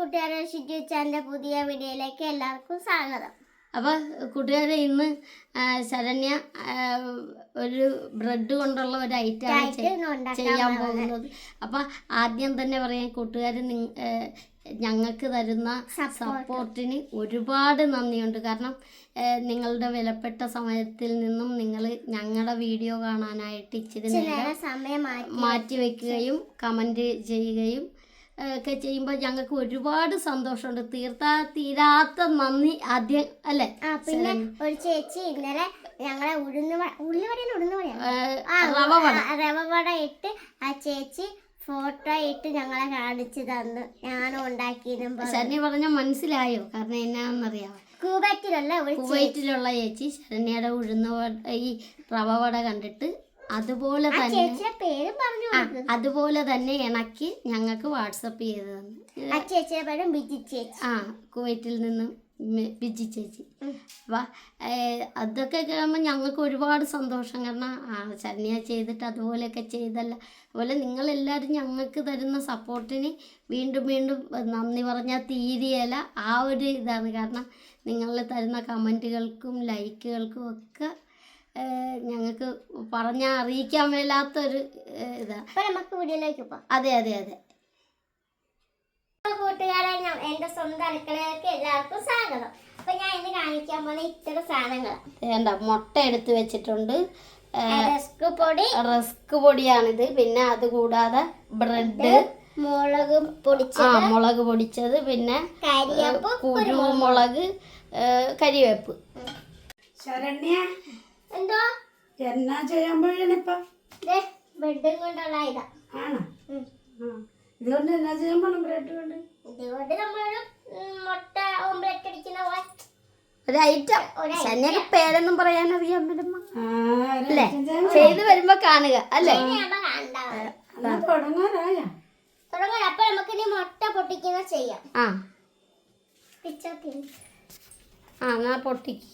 കൂട്ടുകാരെ ഷിജു ചാന്റെ പുതിയ വീഡിയോയിലേക്ക് എല്ലാവർക്കും സ്വാഗതം അപ്പോൾ കൂട്ടുകാരെ ഇന്ന് ശരണ്യ ഒരു ബ്രെഡ് കൊണ്ടുള്ള ഒരു ഐറ്റമാണ് ഉണ്ടാക്കാൻ ചെയ്യാൻ പോകുന്നത്. പോകുന്നത് അപ്പം ആദ്യം തന്നെ പറയാം കൂട്ടുകാർ ഞങ്ങൾക്ക് തരുന്ന. സപ്പോർട്ടിന് ഒരുപാട് നന്ദിയുണ്ട് കാരണം നിങ്ങളുടെ വിലപ്പെട്ട സമയത്തിൽ നിന്നും നിങ്ങൾ ഞങ്ങളുടെ വീഡിയോ കാണാനായിട്ട് ഇച്ചിരി സമയം മാറ്റി വയ്ക്കുകയും കമന്റ് ചെയ്യുകയും ഒക്കെ ചെയ്യുമ്പോൾ ഞങ്ങൾക്ക് ഒരുപാട് സന്തോഷമുണ്ട്. തീർത്താ തീരാത്ത നന്ദി ആദ്യം അല്ലെ? പിന്നെ ഒരു ചേച്ചി ഇന്നലെ ഞങ്ങളെ ഉഴുന്ന് ഉള്ളിവട ഉള്ളിവടയാണ് ഉഴുന്ന് വട. റവ വട ഇട്ട് ആ ചേച്ചി ഫോട്ടോ ഇട്ട് ഞങ്ങളെ കാണിച്ചു തന്നു. ഞാനും ഉണ്ടാക്കിയതും ശരണി പറഞ്ഞ മനസ്സിലായോ? കാരണം എന്നാണെന്നറിയാമോ കുവൈറ്റിലുള്ള കുവൈറ്റിലുള്ള ചേച്ചി ശരണ്യയുടെ ഉഴുന്ന ഈ റവ വട കണ്ടിട്ട് അതുപോലെ തന്നെ പേര് പറഞ്ഞു അതുപോലെ തന്നെ ഇണക്കി ഞങ്ങൾക്ക് വാട്സപ്പ് ചെയ്ത് തന്നു ചേച്ചിയുടെ പേരും ബിജി ചേച്ചി. ആ കുവൈറ്റിൽ നിന്നും ബിജി ചേച്ചി. അപ്പം അതൊക്കെ കേൾക്കുമ്പോൾ ഞങ്ങൾക്ക് ഒരുപാട് സന്തോഷം. കാരണം ആ ശരണ്യ ചെയ്തിട്ട് അതുപോലെയൊക്കെ ചെയ്തല്ല. അതുപോലെ നിങ്ങളെല്ലാവരും ഞങ്ങൾക്ക് തരുന്ന സപ്പോർട്ടിന് വീണ്ടും വീണ്ടും നന്ദി പറഞ്ഞാൽ തീരെയല്ല ആ ഒരു ഇതാണ് കാരണം നിങ്ങൾ തരുന്ന കമന്റുകൾക്കും ലൈക്കുകൾക്കും ഒക്കെ ഞങ്ങൾക്ക് പറഞ്ഞാൽ അറിയിക്കാൻ മേലാത്തൊരു ഇതാ. അപ്പൊ നമുക്ക് വീഡിയോയിലേക്ക് പോവാം. അതെ അതെ അതെ. കൂട്ടുകാരെ ഞാൻ എന്റെ സ്വന്തം അടുക്കളയിലേക്ക് എല്ലാവർക്കും സ്വാഗതം. അപ്പൊ ഞാൻ ഇന്ന് കാണിക്കാൻ പോകുന്ന ഇത്ര സാധനങ്ങൾ വേണ്ട മുട്ട എടുത്ത് വെച്ചിട്ടുണ്ട്. റസ്ക് പൊടി. റസ്ക് പൊടിയാണിത്. പിന്നെ അത് കൂടാതെ ബ്രെഡ് മുളക് ആ മുളക് പൊടിച്ചത്. പിന്നെ കുരുമുളക് കരിവേപ്പ് ശരണ്യ എന്നാ ചെയ്യാൻ പോയണിപ്പ ദേ ബെഡും കൊണ്ടുള്ള ഇതാ. ആണോ? ഉം. ആ. ഇതുകൊണ്ട് എന്നാ ചെയ്യാൻ പോണം ബ്രെഡ് കൊണ്ട്? ഇതുകൊണ്ട് നമ്മളൊരു ഉം, മുട്ട ഓംലെറ്റ് അടിക്കുന്ന പോലെ. ഒരു ഐറ്റം ഒരു ശനിയൊക്കെ പേരൊന്നും പറയാൻ അറിയാൻ അല്ലേ? ചെയ്ത് വരുമ്പോ കാണുക അല്ലേ? തുടങ്ങാറായ അപ്പൊ നമുക്ക് ഇനി മുട്ട പൊട്ടിക്കുന്ന ചെയ്യാം. ആ. ആ എന്നാ പൊട്ടിക്ക്.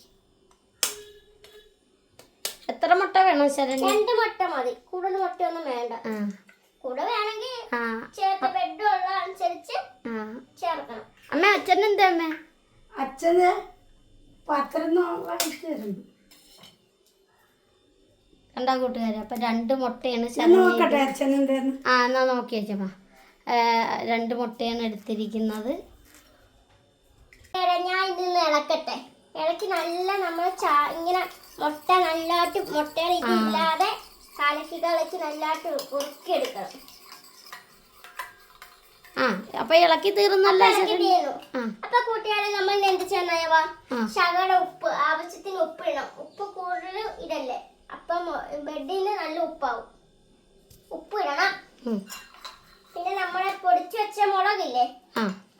എത്ര മുട്ട വേണം ശരണ്യ രണ്ട് മുട്ട മതി. കൂടുതൽ മുട്ടയൊന്നും വേണ്ട. ആ. കൂടെ വേണമെങ്കിൽ ആ. ചേർത്ത് ബെഡ് ഉള്ള അനുസരിച്ച് ആ. ചേർക്കണം. അമ്മ അച്ഛൻ എന്താ അമ്മ? അച്ഛന് പത്രം വായിച്ചിരുന്നു കണ്ടാ കൂട്ടുകാരെ? അപ്പൊ രണ്ട് മുട്ടയാണ് നോക്കട്ടെ അച്ഛൻ ആ എന്നാ നോക്കി വെച്ചമ്മ രണ്ട് മുട്ടയാണ് എടുത്തിരിക്കുന്നത്. ഞാൻ ഇതിൽ നിന്ന് ഇളക്കട്ടെ. ഇളക്കി നല്ല നമ്മൾ ഇങ്ങനെ മുട്ട നല്ലതായിട്ട് മുട്ടയുടെ ഇതില്ലാതെ കലക്കി കളക്കി നല്ലതായിട്ട് ഉറുക്കി ആ അപ്പൊ ഇളക്കി തീർന്നല്ല അപ്പൊ കൂട്ടുകാരെ നമ്മൾ എന്ത് ചെയ്യണയവാ ആ. ശകല ഉപ്പ് ആവശ്യത്തിന് ഉപ്പ് ഇടണം. ഉപ്പ് കൂടുതൽ ഇടല്ലേ? അപ്പം ബെഡിന് നല്ല ഉപ്പാവും. ഉപ്പ് ഇടണം. പിന്നെ നമ്മളെ പൊടിച്ചു വെച്ച മുളകില്ലേ?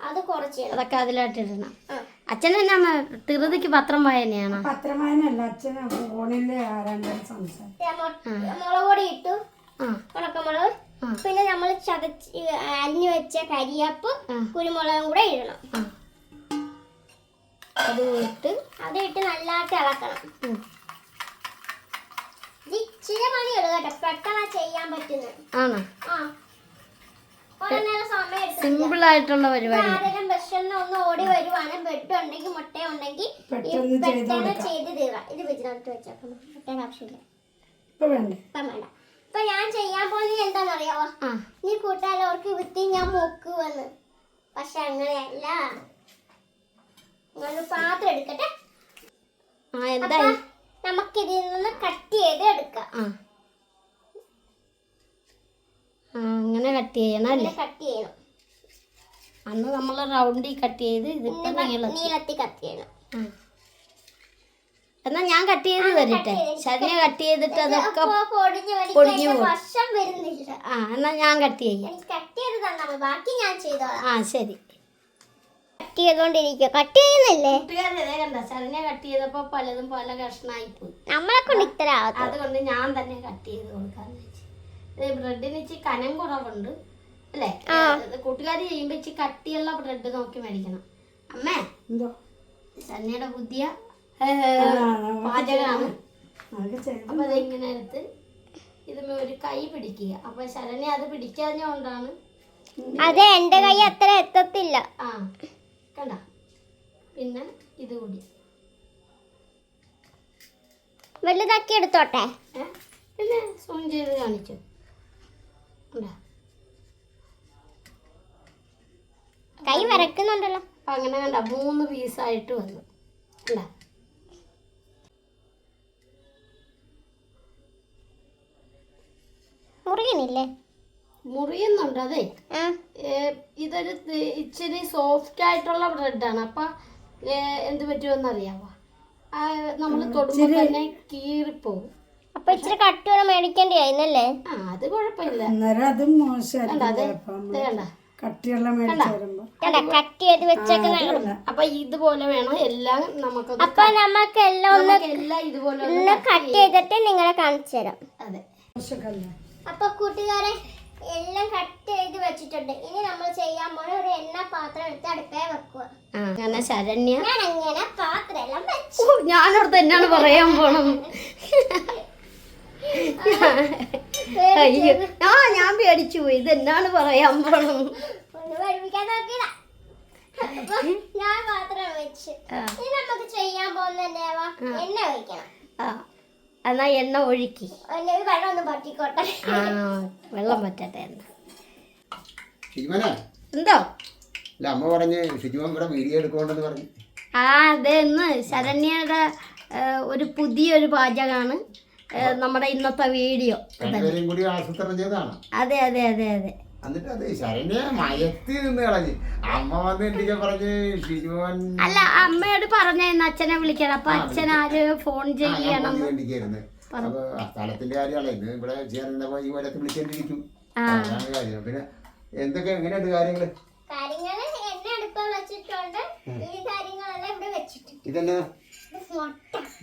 അത് കുറച്ചിടണം അതൊക്കെ അതിലായിട്ട് ഇടണം. ആ. അച്ഛൻ എന്നാ ധൃതിക്ക് പത്രം വായനയാണോ. പത്രം വായനല്ല അച്ഛൻ ഫോണിൽ ആരാണ്ടും മുളക് ഇട്ടു. ഉണക്കമുളക്. പിന്നെ നമ്മൾ ചതച്ച് അരിഞ്ഞു വെച്ച കരിയാപ്പ്. കുരുമുളകും കൂടെ ഇടണം. അത് ഇട്ട് അത് ഇട്ട് നല്ലതായിട്ട് ഇളക്കണം. ഇച്ചിരി പണിയുള്ളൂ കേട്ടോ. പെട്ടെന്ന് ചെയ്യാൻ പറ്റുന്നത്. ആണോ? ആ. സിമ്പിൾ ആയിട്ടുള്ള പരിപാടി. വിഷന്ന് ഒന്ന് ഓടി വരുവാണ് ബെഡ് ഉണ്ടെങ്കിൽ മുട്ട ഉണ്ടെങ്കിൽ പെട്ടെന്ന് ചെയ്ത് തീർക്കാം. ഇത് വെച്ചിനകത്ത് വെച്ചേക്കണം മുട്ടയുടെ ആവശ്യമില്ല. ഇപ്പൊ വേണ്ടേ. ഇപ്പം വേണ്ട. ഇപ്പൊ ഞാൻ ചെയ്യാൻ പോകുന്നത് എന്താണെന്നറിയാവോ? നീ കൂട്ടുകാരോർക്ക് വിത്തി ഞാൻ മുക്കുവെന്ന് പക്ഷെ അങ്ങനെയല്ല. ഞാൻ പാത്രം എടുക്കട്ടെ? എന്തായി? നമുക്കിതിൽ നിന്ന് കട്ട് ചെയ്ത് എടുക്കാം. അങ്ങനെ കട്ട് ചെയ്യണം അല്ലേ? കട്ട് ചെയ്യണം. അന്ന് നമ്മൾ റൗണ്ടിൽ കട്ട് ചെയ്ത് ഇതിപ്പോ നീളത്തിൽ കട്ട് ചെയ്യണം. എന്നാ ഞാൻ കട്ട് ചെയ്ത് തരട്ടെ? ശരിയ കട്ട് ചെയ്തിട്ട് അതൊക്കെ പൊടിഞ്ഞ് ആ എന്നാ ഞാൻ കട്ട് ചെയ്യാം. ആ ശരി. കട്ട് ചെയ്തോണ്ടിരിക്കുക കട്ട് ചെയ്യുന്നില്ലേ? ശരണ്യ കട്ട് ചെയ്തപ്പോ പലതും പല കഷ്ണമായി പോയി നമ്മളെ കൊണ്ട് ഇത്ര അതുകൊണ്ട് ഞാൻ തന്നെ കട്ട് ചെയ്ത് കൊടുക്കാന്ന് വെച്ചു. ബ്രെഡിന് ഇച്ചിരി കനം കുറവുണ്ട്. അല്ലേ? കൂട്ടുകാർ ചെയ്യുമ്പോ ഇച്ചിരി കട്ടിയുള്ള ബ്രെഡ് നോക്കി മേടിക്കണം. അമ്മേ എന്തോ? ബുദ്ധിയ പുതിയ ഏ, ആ, പാചകമാണ്. അപ്പൊ അതിങ്ങനെ എടുത്ത് ഇതുമേ ഒരു കൈ പിടിക്കുക. അപ്പൊ ശരണ്യ അത് പിടിക്കാഞ്ഞോണ്ടാണ് അതെ എന്റെ കൈ അത്ര എത്തത്തില്ല. ആ കണ്ട? പിന്നെ ഇത് കൂടി. വലുതാക്കി എടുത്തോട്ടെ? പിന്നെ സൂം ചെയ്ത് കാണിച്ചു. കണ്ടാ? കൈ വരക്കുന്നുണ്ടല്ലോ. അപ്പം അങ്ങനെ കണ്ട മൂന്ന് പീസായിട്ട് വന്നു. കണ്ട? മുറിയുന്നില്ലേ? മുറിയുന്നുണ്ട് അതെ. ഇതൊരു ഇച്ചിരി സോഫ്റ്റ് ആയിട്ടുള്ള ബ്രെഡാണ് അപ്പൊ എന്ത് പറ്റുമെന്ന് അറിയാവോ? നമ്മൾ തൊടുമ്പോൾ തന്നെ കീറിപ്പോവും. അപ്പൊ ഇച്ചിരി കട്ടിയോടെ മേടിക്കേണ്ടി ആയിരുന്നല്ലേ? ആ അത് കുഴപ്പമില്ല. അത് കണ്ട? കട്ടിയുള്ള മേടിച്ച് വരുമ്പോ. കണ്ട? കട്ട് ചെയ്ത് വെച്ചേക്കുന്ന അപ്പൊ ഇതുപോലെ വേണം. എല്ലാം നമുക്ക് അപ്പൊ നമുക്ക് എല്ലാം ഒന്ന് എല്ലാം ഇതുപോലെ ഒന്ന് കട്ട് ചെയ്തിട്ട് നിങ്ങളെ കാണിച്ചു തരാം. അതെ. മോശക്കല്ലേ അപ്പൊ കൂട്ടുകാരെ എല്ലാം കട്ട് ചെയ്ത് വെച്ചിട്ടുണ്ട്. ഇനി നമ്മൾ ചെയ്യാൻ പോലെ ഒരു എണ്ണ പാത്രം എടുത്ത് അടുപ്പേ വെക്കുക. ആ അങ്ങനെ ശരണ്യ. ഞാൻ അങ്ങനെ പാത്രം എല്ലാം വെച്ചു. ഓ, തന്നെയാണ് എന്നാണ് പറയാൻ പോണം അയ്യോ. ആ ഞാൻ പേടിച്ചു പോയി. ഇത് എന്നാണ് പറയാൻ പോണം ഞാൻ പാത്രം വെച്ച്. ഇനി നമുക്ക് ചെയ്യാൻ പോകുന്ന എണ്ണ ഒഴിക്കണം. ആ. എന്നാ എണ്ണ ഒഴുക്കി. വെള്ളം ഒന്ന് പറ്റിക്കോട്ടെ ആ വെള്ളം പറ്റട്ടെ എണ്ണ. എന്തോ? അല്ല അമ്മ പറഞ്ഞ് ശുചിമൻ ഇവിടെ വീഡിയോ എടുക്കണ്ടെന്ന് പറഞ്ഞു. ആ അതെ ഇന്ന് ശരണ്യയുടെ ഒരു പുതിയൊരു പാചകമാണ് നമ്മുടെ ഇന്നത്തെ വീഡിയോ. രണ്ടുപേരെയും കൂടി ആസൂത്രണം ചെയ്തതാണ്. അതെ അതെ അതെ അതെ. എന്നിട്ട് അത് ശരണ്യ മയത്തി നിന്ന് കളഞ്ഞ്. അമ്മ വന്ന് എന്തൊക്കെ പറഞ്ഞ്? ഷിജുമോൻ അല്ല അമ്മയോട് പറഞ്ഞായിരുന്നു അച്ഛനെ വിളിക്കണം. അപ്പൊ അച്ഛൻ ആര് ഫോൺ ചെയ്യണം വേണ്ടിക്കായിരുന്നു അപ്പൊ ആ സ്ഥലത്തിന്റെ കാര്യമാണ്. ഇന്ന് ഇവിടെ ചേർന്നപ്പോ ഈ വരത്ത് വിളിച്ചോണ്ടിരിക്കും. അതാണ് കാര്യം. പിന്നെ എന്തൊക്കെ എങ്ങനെയുണ്ട് കാര്യങ്ങൾ? ഇതെന്നാ?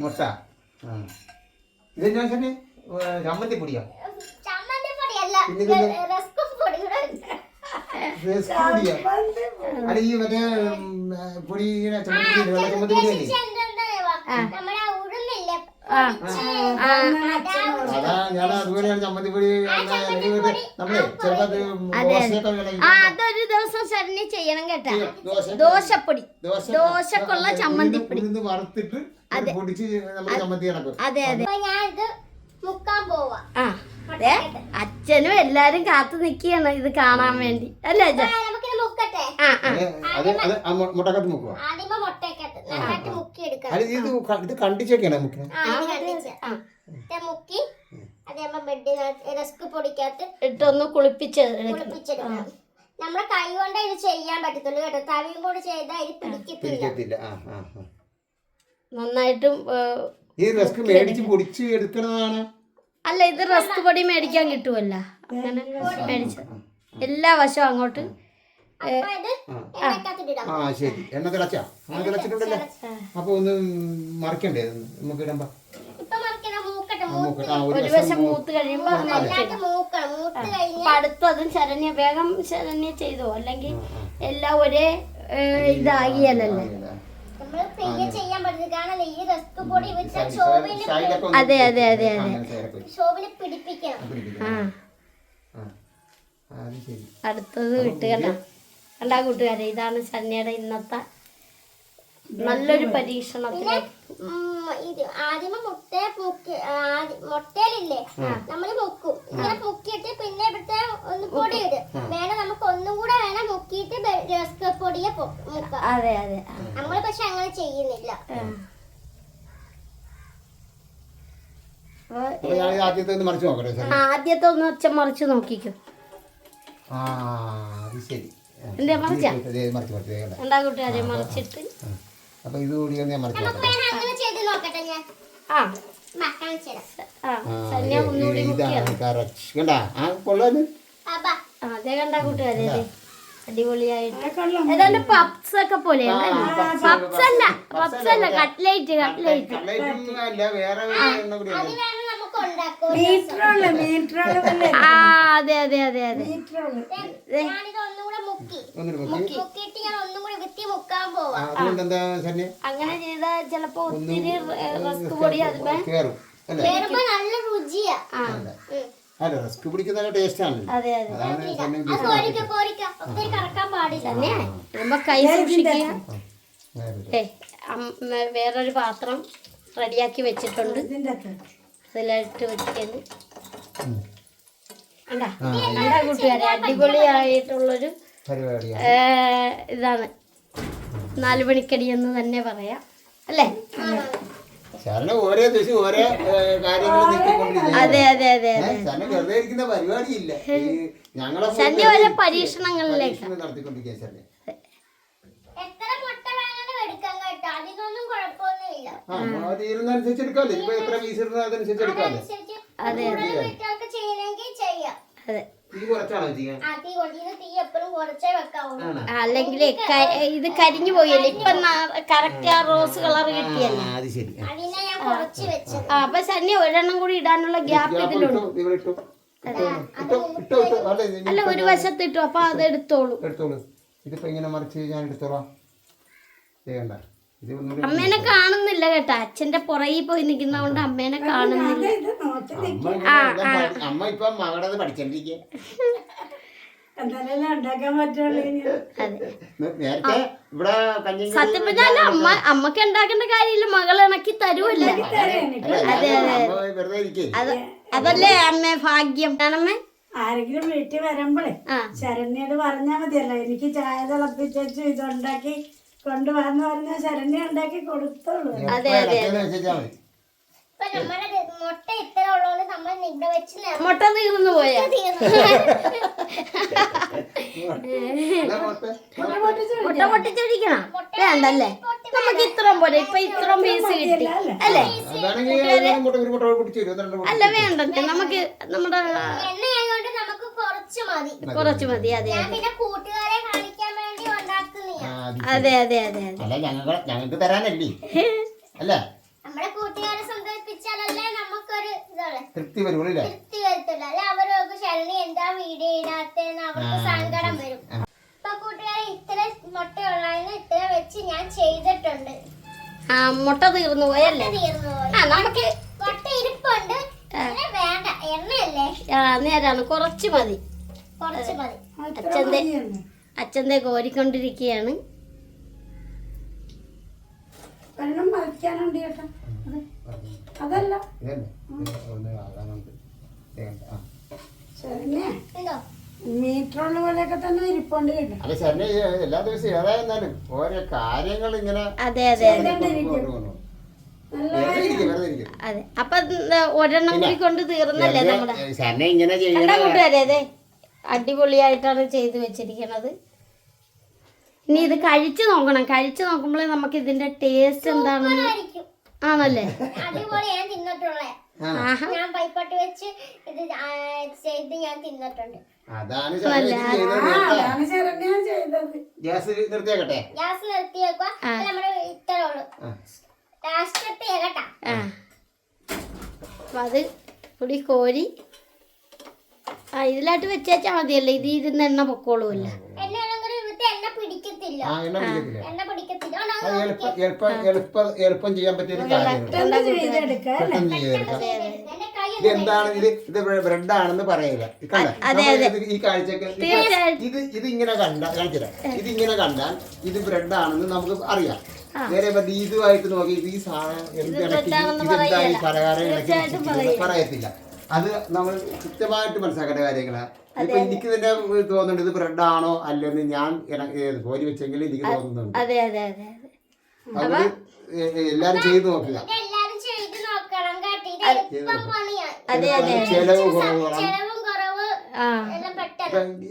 മുട്ട. ഇതെന്നാ തന്നെ ചമ്മന്തി പൊടിയാ ചമ്മന്തി പൊടിയല്ല പിന്നെ ഇതെന്താ? റസ്കും പൊടി കൂടെ ഉണ്ട്. റസ്ക് പൊടിയാ അല്ല ഈ മറ്റേ പൊടി ഇങ്ങനെ ചമ്മന്തി വെള്ള ചമ്മന്തി പൊടിയല്ലേ ഉദ്ദേശിച്ച എന്തെന്നറിയാമോ? നമ്മുടെ ആ ഉഴുന്നില്ലേ പൊടിച്ച് അതാ ഞാൻ അതുപോലെയാണ് നമ്മളെ അതൊരു ദിവസം ശരണി ചെയ്യണം കേട്ടാ. ദോശ ദോശപ്പൊടി. ദോശ ദോശക്കുള്ള ചമ്മന്തിപ്പൊടി. അതെ വറുത്തിട്ട് അത്. പൊടിച്ച് നമ്മൾ ചമ്മന്തി അതെ അതെ. ഞാനിത് ഞാൻ ഇത് മുക്കാൻ പോവാ. അച്ഛനും എല്ലാരും കാത്തു നിക്കുകയാണ് ഇത് കാണാൻ വേണ്ടി. അല്ലേ അച്ഛൻ ഇത് കണ്ടിച്ചൊക്കെയാണ് മുക്കി. അതേമ്മ ബെഡിനകത്ത് റസ്ക് പൊടിക്കകത്ത് ഇട്ടൊന്ന് കുളിപ്പിച്ച് എടുക്കണം. കുളിപ്പിച്ചെടുക്കണം. നമ്മുടെ കൈ കൊണ്ട് ഇത് ചെയ്യാൻ പറ്റത്തുള്ളൂ കേട്ടോ. തവിയും കൂടി ചെയ്താൽ ഇത് പിടിക്കത്തില്ല. നന്നായിട്ടും ഈ റസ്ക് മേടിച്ച് പൊടിച്ച് എടുക്കുന്നതാണ് അല്ല ഇത് റസ്ക് പൊടി മേടിക്കാൻ കിട്ടുമല്ല അങ്ങനെ മേടിച്ച. എല്ലാ വശവും അങ്ങോട്ട് ആ. ശരി. എണ്ണ തിളച്ചാ? എണ്ണ തിളച്ചിട്ടുണ്ടല്ലോ? അപ്പൊ ഒന്ന് മറിക്കണ്ടേ? നമുക്ക് ഇടമ്പ. ഒരു വശം മൂത്ത് കഴിയുമ്പോ അത്. അതും ശരണ്യ വേഗം ശരണ്യ ചെയ്തോ? അല്ലെങ്കിൽ എല്ലാം ഒരേ ഏ, അതെ അതെ അതെ അതെ. അങ്ങനെ സൈഡൊക്കെ വെച്ച് ഷോവിൽ പിടിപ്പിക്കണം. പിടിപ്പിക്കണം. ആ. ആ. ആ, ശരി. അടുത്തത് വിട്ടുകണ്ട കണ്ടാ കൂട്ടുകാരെ ഇതാണ് സന്നിയുടെ ഇന്നത്തെ നല്ലൊരു പരീക്ഷണത്തിന് മുട്ട ആദ്യമേ മുട്ടയെ മുക്കി ആദ്യ- മുട്ടയിലില്ലേ? നമ്മൾ പൊക്കും ഇങ്ങനെ പൊക്കിയിട്ട് പിന്നെ ഇവിടുത്തെ ഒന്ന് പൊടി ഇടും. വേണം നമുക്ക് ഒന്നും കൂടെ വേണം മുക്കിയിട്ട് റസ്ക് പൊടിയെ അതെ അതെ. നമ്മൾ നമ്മൾ പക്ഷെ അങ്ങനെ ചെയ്യുന്നില്ല. ആദ്യത്തെ ഒന്ന് അച്ഛൻ മറിച്ച് നോക്കിക്കും. ആ അത് ശരി. ആ. എന്താ മറിച്ചാ? മറിച്ച് മറിച്ച് എന്താ കൂട്ടുകാരെ മറിച്ചിട്ട്. അപ്പൊ ഇത് കൂടി ഞാൻ മറക്കാം ഇതാണ് കറക്റ്റ് കണ്ടാ? ആ കൊള്ളാന് അതേ കണ്ടാ കൂട്ടുകാരെ. അടിപൊളിയായിട്ട്. ഏതാണ്ട് പപ്സ് ഒക്കെ പോലെ പപ്സ് അല്ല? പപ്സ് അല്ല കട്ട്ലേറ്റ് കട്ട്ലേറ്റ് ആ അതെ അതെ അതെ അതെ മുക്കാൻ പോവാ. അതുകൊണ്ട് എന്താ സന്യ അങ്ങനെ ചെയ്താൽ ചിലപ്പോ ഒത്തിരി റസ്ക് പൊടി അതുമേ കേറും അല്ലേ? കേറുമ്പോ നല്ല രുചിയാ. അല്ല? റിസ്ക് പിടിക്കുന്ന ടേസ്റ്റ് ആണല്ലോ. അതാണ് ഒത്തിരി കറക്കാൻ പാടില്ല. കൈ സൂക്ഷിക്കുക. വേറൊരു പാത്രം റെഡിയാക്കി വെച്ചിട്ടുണ്ട്. അതിലായിട്ട് വെച്ചിട്ടുണ്ട് കൂട്ടുകാരെ? അടിപൊളിയായിട്ടുള്ളൊരു ഇതാണ്. നാല് മണിക്കടി എന്ന് തന്നെ പറയാം. അല്ലേ? ശരണം ഓരോ ദിവസം ഓരോ കാര്യങ്ങൾ നീക്കിക്കൊണ്ടിരിക്കുകയാണ് അതെ അതെ അതെ ഏ, ശരണം വെറുതെ ഇരിക്കുന്ന പരിപാടിയില്ല. ഈ ഞങ്ങളെ ശനി ഓരോ പരീക്ഷണങ്ങളിലേക്ക്. നടത്തിക്കൊണ്ടിരിക്കുക ശരണം. തീരുന്നതനുസരിച്ച് എടുക്കാമല്ലോ. ഇപ്പൊ എത്ര എടുക്കാമല്ലോ. അതെ അതെ. തീ കുറച്ചാണോ ചെയ്യാൻ? അല്ലെങ്കിൽ ഇത് കരിഞ്ഞു പോയല്ലേ? ഇപ്പൊ കറക്റ്റ് ആ റോസ് കളർ കിട്ടിയല്ലേ? അത് ശരി. ആ. അതിനെ ഞാൻ കുറച്ച് വെച്ചത്. ആ അപ്പൊ ശനി ഒരെണ്ണം കൂടി ഇടാനുള്ള ഗ്യാപ്പ് ഇതിലുണ്ട്. അല്ല, ഒരു വശത്ത് ഇട്ടു അപ്പൊ അത് എടുത്തോളൂ. എടുത്തോളൂ. ഇതിപ്പോ ഇങ്ങനെ മറിച്ച് ഞാൻ എടുത്തോളാം. ചെയ്യണ്ട. അമ്മേനെ കാണുന്നില്ല കേട്ടോ. അച്ഛന്റെ പുറകിൽ പോയി നിൽക്കുന്നതുകൊണ്ട് അമ്മേനെ കാണുന്നില്ല. ഇത് നോക്കി അമ്മ ഇപ്പൊ മകളത് പഠിച്ചോണ്ടിരിക്കുക സത്യം പറഞ്ഞാൽ അമ്മ അമ്മയ്ക്ക് ഉണ്ടാക്കേണ്ട കാര്യമില്ല. മകൾ ഇണക്കി തരുമല്ല അതെ അത്. അതല്ലേ അമ്മ ഭാഗ്യം? ആണമ്മേ? ആരെങ്കിലും വീട്ടിൽ വരുമ്പോഴേ ആ. ശരണ്യോട് പറഞ്ഞാൽ മതിയല്ലോ. എനിക്ക് ചായ തിളപ്പിച്ചു ഇതുണ്ടാക്കി. കൊണ്ടുപോകാന്ന് പറഞ്ഞ ശരണ്യ ഉണ്ടാക്കി കൊടുത്തോളൂ. മുട്ട ഇത്ര ഉള്ളതുകൊണ്ട് നമ്മൾ നിന്റെ വെച്ച് മുട്ട തീർന്നു പോയാ. മുട്ട പൊട്ടിച്ചൊഴിക്കണം. വേണ്ടല്ലേ നമുക്ക് ഇത്രയും പോലെ ഇപ്പൊ ഇത്രയും പീസ് കിട്ടി. അല്ലേ? അല്ല? വേണ്ടേ. നമുക്ക് നമ്മുടെ കുറച്ച് മതി. കുറച്ച് മതി അതെ. പിന്നെ കൂട്ടുകാരെ അതെ അതെ അതെ അല്ല ഞങ്ങൾ ഞങ്ങൾക്ക് തരാനല്ലേ? അല്ല? നമ്മുടെ കൂട്ടുകാരെ സന്തോഷിപ്പിച്ചാലല്ലേ നമുക്കൊരു ഇതാണ് തൃപ്തി വരുള്ളൂ തൃപ്തി വരത്തില്ല അല്ലെ അവരൊക്കെ ശരണി എന്താ വീഡിയോ ഇടാത്തെന്ന് അവർക്ക് സങ്കടം വരും. കൂട്ടുകാരെ ഇത്ര മുട്ട ഇത്ര വെച്ച് ഞാൻ ചെയ്തിട്ടുണ്ട്. ആ മുട്ട തീർന്നു പോയല്ലേ? ആ നമുക്ക് മുട്ട ഇരിപ്പുണ്ട്. വേണ്ട എണ്ണയല്ലേ? ആ നേരാണ് കുറച്ച് മതി. കുറച്ച് മതി. അച്ഛന്റെ അച്ഛന്റെ കോരിക്കൊണ്ടിരിക്കുകയാണ്. വെള്ളം മറിക്കാനുണ്ട് ചേട്ടാ. അത്. അതല്ല. മീറ്ററുള്ള പോലെയൊക്കെ തന്നെ ഇരിപ്പുണ്ട് കേട്ടോ. അല്ല ശരണ എല്ലാ ദിവസവും ഏതായിരുന്നാലും ഓരോ കാര്യങ്ങൾ ഇങ്ങനെ അതെ അതെ. കൊണ്ടുപോകണം. വെറുതെ വെറുതെ ഇരിക്കും. അതെ. അപ്പൊ ഒരെണ്ണം കൂടി കൊണ്ട് തീർന്നല്ലേ നമ്മുടെ അടിപൊളിയായിട്ടാണ് ചെയ്തു വെച്ചിരിക്കണത്. ഇനി ഇത് കഴിച്ചു നോക്കണം. കഴിച്ചു നോക്കുമ്പോഴേ നമുക്ക് ഇതിന്റെ ടേസ്റ്റ് എന്താണെന്ന് ആണല്ലേ? അടിപൊളി ഞാൻ തിന്നിട്ടുള്ളേ. ഞാൻ പൈപ്പട്ട് വെച്ച് ഇത് ചെയ്ത് ഞാൻ തിന്നിട്ടുണ്ട്. അതാണ് ഗ്യാസ് നിർത്തിയേക്കട്ടെ? ഗ്യാസ് നമ്മുടെ ഇത്ര ഉള്ളു. ആ. ലാസ്റ്റത്തെ കേട്ടാ അത് കൂടി കോരി ആ ഇതിലായിട്ട് വെച്ചാ മതിയല്ലേ? ഇത് ഇരുന്ന് എണ്ണ പൊക്കോളൂല്ല എണ്ണ പിടിക്കത്തില്ല ആ എണ്ണ പിടിക്കത്തില്ല. എണ്ണ പിടിക്കത്തില്ല. അതുകൊണ്ട് അത് അത് എളുപ്പം എളുപ്പം എളുപ്പം എളുപ്പം ചെയ്യാൻ പറ്റിയ ഒരു കാര്യമാണ്. പെട്ടെന്ന് ചെയ്തെടുക്കാം. ഇത് എന്താണ് ഇത് ഇത് ബ്രെഡ് ആണെന്ന് പറയില്ല കണ്ട? ഈ കാഴ്ചക്ക് ഇത് ഇത് ഇങ്ങനെ കണ്ട കാണിച്ചില്ല ഇത് ഇങ്ങനെ കണ്ടാൽ ഇത് ബ്രെഡ് ആണെന്ന് നമുക്ക് അറിയാം. നേരെ ഇതുമായിട്ട് നോക്കി ഇത് ഈ സാധനം എന്ത് ഇണക്കി ഇതെന്താ ഈ പലഹാരം ഇണക്കി പറയത്തില്ല. അത് നമ്മൾ കൃത്യമായിട്ട് മനസ്സിലാക്കേണ്ട കാര്യങ്ങളാണ് ഇപ്പൊ എനിക്ക് തന്നെ തോന്നുന്നുണ്ട് ഇത് ബ്രെഡ് ആണോ അല്ലെന്ന് ഞാൻ കോരി വെച്ചെങ്കിൽ എനിക്ക് തോന്നുന്നുണ്ട്. അതെ അതെ അതെ ഏ, എല്ലാരും ചെയ്ത് നോക്കുക. എല്ലാരും ചെയ്ത് നോക്കണം കേട്ടോ. ഇത് പണിയാണ് അതെ അതെ. ചെലവ്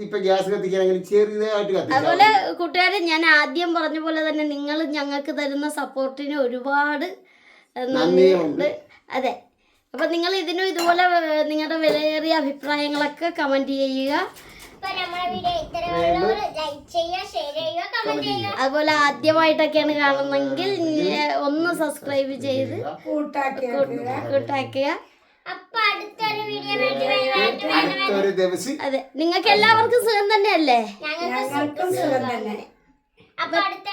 ഇപ്പൊ- ഗ്യാസ് കത്തിക്കണമെങ്കിൽ ചെറിയതായിട്ട് അതുപോലെ കൂട്ടുകാരെ ഞാൻ ആദ്യം പറഞ്ഞ പോലെ തന്നെ നിങ്ങൾ ഞങ്ങൾക്ക് തരുന്ന സപ്പോർട്ടിന് ഒരുപാട് നന്ദിയുണ്ട്. അതെ. അപ്പൊ നിങ്ങൾ ഇതിനും ഇതുപോലെ നിങ്ങളുടെ വിലയേറിയ അഭിപ്രായങ്ങളൊക്കെ കമന്റ് ചെയ്യുക. വീഡിയോ അതുപോലെ ആദ്യമായിട്ടൊക്കെയാണ് കാണുന്നെങ്കിൽ ഒന്ന് സബ്സ്ക്രൈബ് ചെയ്ത് കൂട്ടാക്കി കൂട്ടാക്കുക വീഡിയോ അതെ. നിങ്ങൾക്ക് എല്ലാവർക്കും സുഖം തന്നെയല്ലേ അപ്പൊ അടുത്ത